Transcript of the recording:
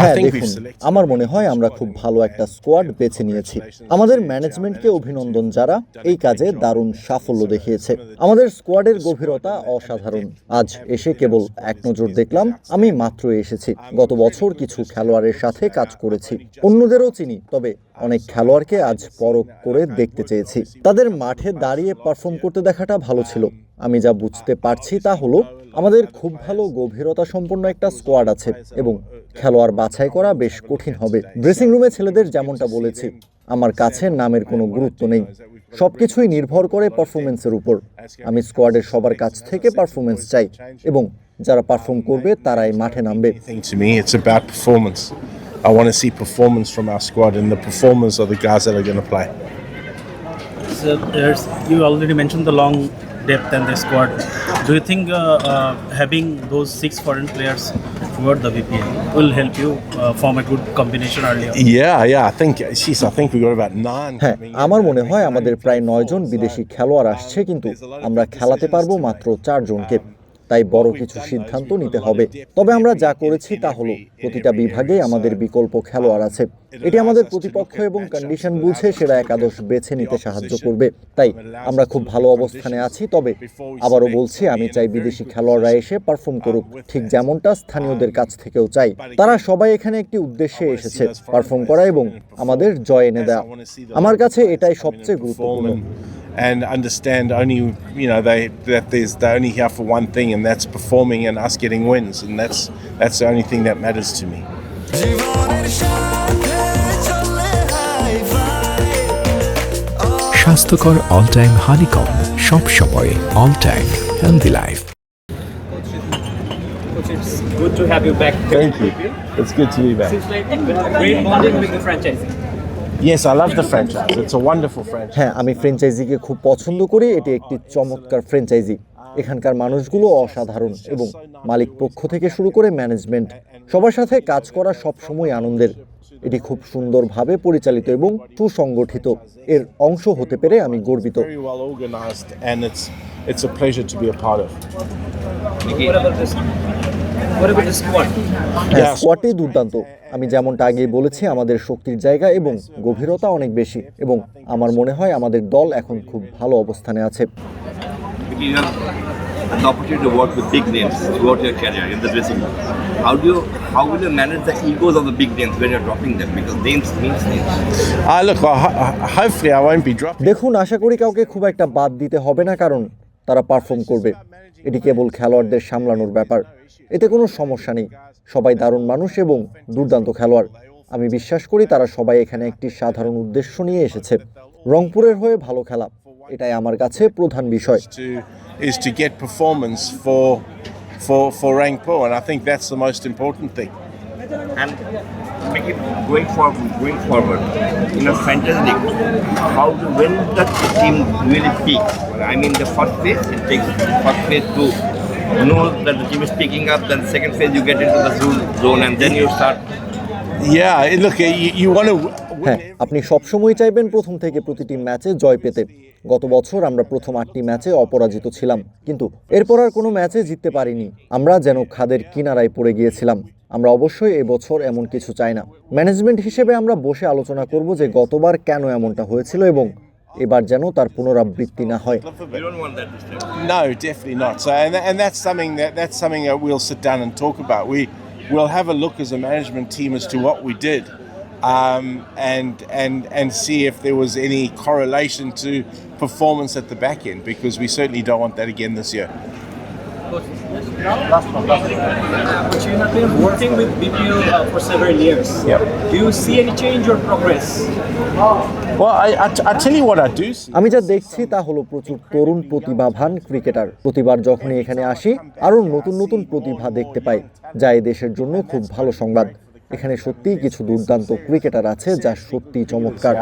হ্যাঁ দেখুন আমার মনে হয় আমরা খুব ভালো একটা স্কোয়াড বেছে নিয়েছি। আমাদের ম্যানেজমেন্টকে অভিনন্দন যারা এই কাজে দারুণ সাফল্য দেখিয়েছে। আমাদের স্কোয়াডের গভীরতা অসাধারণ। আজ এসে কেবল এক নজর দেখলাম আমি মাত্র এসেছি। গত বছর কিছু খেলোয়াড়ের সাথে কাজ করেছি। অন্যদেরও চিনি তবে অনেক খেলোয়াড়কে আজ পরখ করে দেখতে চেয়েছি। তাদের মাঠে দাঁড়িয়ে পারফর্ম করতে দেখাটা ভালো ছিল। আমি যা বুঝতে পারছি তা হলো আমাদের খুব ভালো গভীরতা সম্পন্ন একটা স্কোয়াড আছে এবং খেলোয়াড় বাছাই করা বেশ কঠিন হবে ড্রেসিং রুমে ছেলেদের যেমনটা বলেছি আমার কাছে নামের কোনো গুরুত্ব নেই সবকিছুই নির্ভর করে পারফরমেন্সের উপর আমি স্কোয়াডের সবার কাছ থেকে পারফরমেন্স চাই এবং যারা পারফর্ম করবে তারাই মাঠে নামবে Thing to me, it's about performance. I want to see performance from our squad, and the performers are the guys that are going to play. So you already mentioned the long depth and the squad. Do you think uh, uh, having those six foreign players toward the VPL will help you uh, form a good combination earlier? Yeah, yeah. I think, geez, I think we got about nine. হ্যাঁ. আমার মনে হয় আমাদের প্রায় নয়জন বিদেশি খেলোয়াড় আসছে কিন্তু আমরা খেলাতে পারব মাত্র চারজনকে তাই বড় কিছু সিদ্ধান্ত নিতে হবে। তবে আমরা যা করেছি তা হলো প্রতিটা বিভাগে আমাদের বিকল্প খেলোয়াড় আছে। এটি আমাদের প্রতিপক্ষ এবং কন্ডিশন বুঝে সেরা একাদশ বেছে নিতে সাহায্য করবে। তাই আমরা খুব ভালো অবস্থানে আছি। তবে আবারও বলছি আমি চাই বিদেশি খেলোয়াড়রা এসে পারফর্ম করুক। ঠিক যেমনটা স্থানীয়দের কাছ থেকেও চাই। তারা সবাই এখানে একটি উদ্দেশ্যে এসেছে পারফর্ম করা এবং আমাদের জয় এনে দেওয়া আমার কাছে এটাই সবচেয়ে গুরুত্বপূর্ণ। and understand only you know they that there's they're only here for one thing and that's performing and us getting wins and that's that's the only thing that matters to me জীবনের সাথে চলে hi fi স্বাস্থ্যকর all time honeycomb সব সময় all time healthy life Coach, it's good to have you back. thank you it's good to be back Seems like great bonding with the franchise. Yes i love the franchise. It's a wonderful franchise. হ্যাঁ আমি ফ্র্যাঞ্চাইজিকে খুব পছন্দ করি। এটি একটি চমৎকার franchise. এখানকার মানুষগুলো অসাধারণ এবং মালিক পক্ষ থেকে শুরু করে ম্যানেজমেন্ট সবার সাথে কাজ করা সবসময় আনন্দের। এটি খুব সুন্দরভাবে পরিচালিত এবং সুসংগঠিত। এর অংশ হতে পেরে আমি গর্বিত। It's a pleasure to be a part of. হ্যাঁ দুর্দান্ত। আমি যেমনটা আগে বলেছি আমাদের শক্তির জায়গা এবং গভীরতা অনেক বেশি এবং আমার মনে হয় আমাদের দল এখন খুব ভালো অবস্থানে আছে। দেখুন আশা করি কাউকে খুব একটা বাদ দিতে হবে না কারণ তারা পারফর্ম করবে। এটি কেবল খেলোয়াড়দের সামলানোর ব্যাপার। এতে কোনো সমস্যা নেই। সবাই দারুণ মানুষ এবং দুর্দান্ত খেলোয়াড়। আমি বিশ্বাস করি তারা সবাই এখানে একটি সাধারণ উদ্দেশ্য নিয়ে এসেছে। রংপুরের হয়ে ভালো খেলা। এটাই আমার কাছে প্রধান বিষয়. And make it going forward, going forward in a league. How do, when the team really peak? I mean, the first phase it takes first phase to know that the team is picking up. Then second phase you get into the zone, zone and then you start Yeah, look, you, you want to হ্যাঁ আপনি সবসময় চাইবেন প্রথম থেকে প্রতিটি ম্যাচে জয় পেতে গত বছর আমরা প্রথম আটটি ম্যাচে অপরাজিত ছিলাম কিন্তু এরপর আর কোনো ম্যাচে জিততে পারিনি আমরা যেন খাদের কিনারায় পড়ে গিয়েছিলাম আমরা অবশ্যই এবছর এমন কিছু চাই না ম্যানেজমেন্ট হিসেবে আমরা বসে আলোচনা করব যে গতবার কেন এমনটা হয়েছিল এবং এবার যেন তার পুনরাবৃত্তি না হয়. No, and, that that's that we'll sit and. We will have a look as a management team as to what we did, um, and and and see if there was any correlation to performance at the back end because we certainly don't want that again this year. But you have been working with BPL uh, for several years. Yep. Do you see any change or progress? Well, I, I, I tell you what I do see. আমি যা দেখছি তা হলো প্রচুর তরুণ প্রতিভাবান cricketer প্রতিবার যখনই এখানে আসি আরও নতুন নতুন প্রতিভা দেখতে পাই যা দেশের জন্য খুব ভালো সংবাদ এখানে সত্যিই কিছু দুর্দান্ত ক্রিকেটার আছে যা সত্যিই চমৎকার